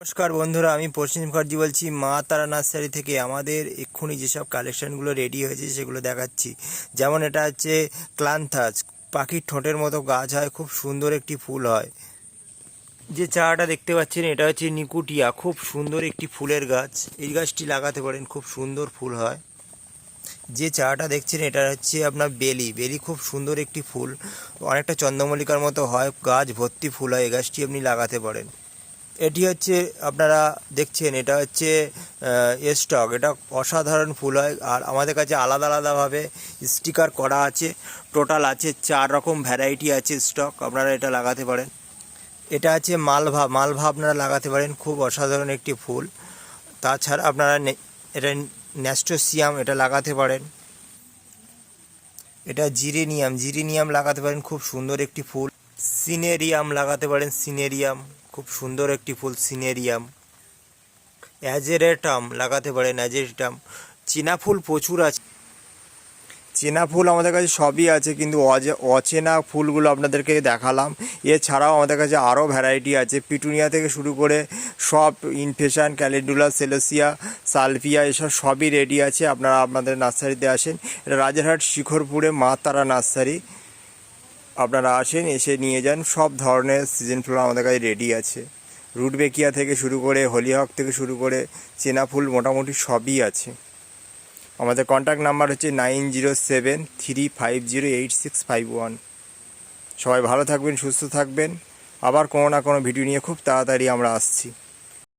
নমস্কার বন্ধুরা, আমি পশ্চিম মুখার্জি বলছি। মা তারা নার্সারি থেকে আমাদের এক্ষুনি যেসব কালেকশানগুলো রেডি হয়েছে সেগুলো দেখাচ্ছি। যেমন এটা হচ্ছে ক্লান্থাস পাখির ঠোঁটের মতো গাছ হয়, খুব সুন্দর একটি ফুল হয়। যে চারাটা দেখতে পাচ্ছেন, এটা হচ্ছে নিকুটিয়া, খুব সুন্দর একটি ফুলের গাছ। এই গাছটি লাগাতে পারেন, খুব সুন্দর ফুল হয়। যে চারাটা দেখছেন, এটা হচ্ছে আপনার বেলি। বেলি খুব সুন্দর একটি ফুল, অনেকটা চন্দ্রমল্লিকার মতো হয়, গাছ ভর্তি ফুল হয়, এই গাছটি আপনি লাগাতে পারেন। এটি হচ্ছে আপনারা দেখছেন, এটা হচ্ছে স্টক। এটা অসাধারণ ফুল হয় আর আমাদের কাছে আলাদা আলাদাভাবে স্টিকার করা আছে। টোটাল আছে চার রকম ভ্যারাইটি আছে স্টক, আপনারা এটা লাগাতে পারেন। এটা আছে মালভা মালভা আপনারা লাগাতে পারেন, খুব অসাধারণ একটি ফুল। তাছাড়া আপনারা এটা ন্যাস্টোসিয়াম এটা লাগাতে পারেন। এটা জিরেনিয়াম জিরেনিয়াম লাগাতে পারেন, খুব সুন্দর একটি ফুল। সিনেরিয়াম লাগাতে পারেন, সিনেরিয়াম। খুব সুন্দর একটি ফুল সিনেরিয়াম। অ্যাজেরেটাম লাগাতে পারেন অ্যাজেরেটাম চীনা ফুল প্রচুর আছে। চেনা ফুল আমাদের কাছে সবই আছে, কিন্তু অচেনা ফুলগুলো আপনাদেরকে দেখালাম। এছাড়াও আমাদের কাছে আরও ভ্যারাইটি আছে। পিটুনিয়া থেকে শুরু করে সব ইনফেশন ক্যালেন্ডুলা সেলোসিয়া সালভিয়া এসব সবই রেডি আছে। আপনারা আপনাদের নার্সারিতে আসেন। এটা রাজারহাট শিখরপুরে মা তারা নার্সারি। আপনারা আসেন, এসে নিয়ে যান। সব ধরনের সিজন ফুল আমাদের কাছে রেডি আছে। রুটবেকিয়া থেকে শুরু করে, হলিহক থেকে শুরু করে চেনা ফুল মোটামুটি সবই আছে। আমাদের কন্ট্যাক্ট নাম্বার হচ্ছে nine zero seven three five zero eight six five one সবাই ভালো থাকবেন, সুস্থ থাকবেন। আবার কোনো না কোনো ভিডিও নিয়ে খুব তাড়াতাড়ি আমরা আসছি।